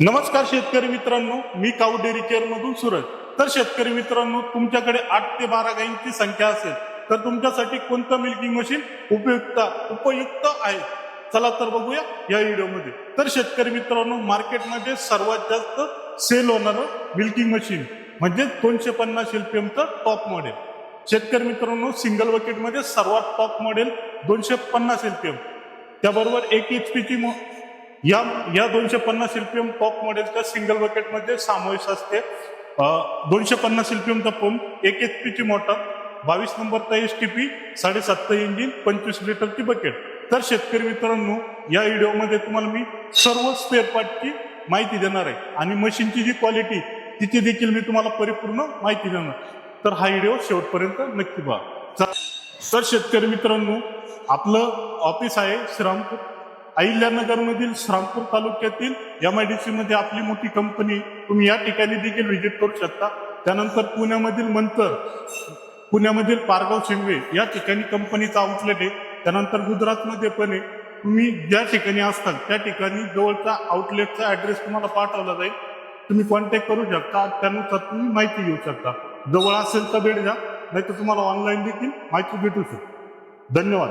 नमस्कार शेतकरी मित्रांनो मी काऊ डेअरी केअर मधून सुरज. तर शेतकरी मित्रांनो तुमच्याकडे आठ ते बारा गायींची संख्या असेल तर तुमच्यासाठी कोणतं मिल्किंग मशीन उपयुक्त उपयुक्त आहे? चला तर बघूया या व्हिडिओमध्ये. तर शेतकरी मित्रांनो मार्केटमध्ये सर्वात जास्त सेल होणारं मिल्किंग मशीन म्हणजे दोनशे पन्नास एलपीएमचं टॉप मॉडेल शेतकरी मित्रांनो सिंगल बकेटमध्ये सर्वात टॉप मॉडेल दोनशे पन्नास एलपीएम. त्याबरोबर एक एच पीची या या दोनशे पन्नास एलपीएम टॉप मॉडेलच्या सिंगल बकेटमध्ये समावेश असते. दोनशे पन्नास एलपीएमचा पंप एक एच पीची मोटर बावीस नंबरचा एस टी पी साडेसातचं इंजिन पंचवीस लिटरची बकेट. तर शेतकरी मित्रांनो या व्हिडिओमध्ये तुम्हाला मी सर्व स्पेअर पार्टची माहिती देणार आहे. आणि मशीनची जी क्वालिटी तिची देखील मी तुम्हाला परिपूर्ण माहिती देणार. तर हा व्हिडिओ शेवटपर्यंत नक्की पहा. तर शेतकरी मित्रांनो आपलं ऑफिस आहे श्रीरामपूर. अहिल्यानगरमधील श्रामपूर तालुक्यातील एम आय डी सी मध्ये आपली मोठी कंपनी तुम्ही या ठिकाणी देखील व्हिजिट करू शकता. त्यानंतर पुण्यामधील मंतर पुण्यामधील पारगाव शिंगवे या ठिकाणी कंपनीचा आउटलेट आहे. त्यानंतर गुजरातमध्ये पण आहे. तुम्ही ज्या ठिकाणी असताल त्या ठिकाणी जवळचा आउटलेटचा ऍड्रेस तुम्हाला पाठवला जाईल. तुम्ही कॉन्टॅक्ट करू शकता. त्यानुसार तुम्ही माहिती घेऊ शकता. जवळ असेल तर भेट द्या. नाहीतर तुम्हाला ऑनलाईन देखील माहिती भेटू शकते धन्यवाद.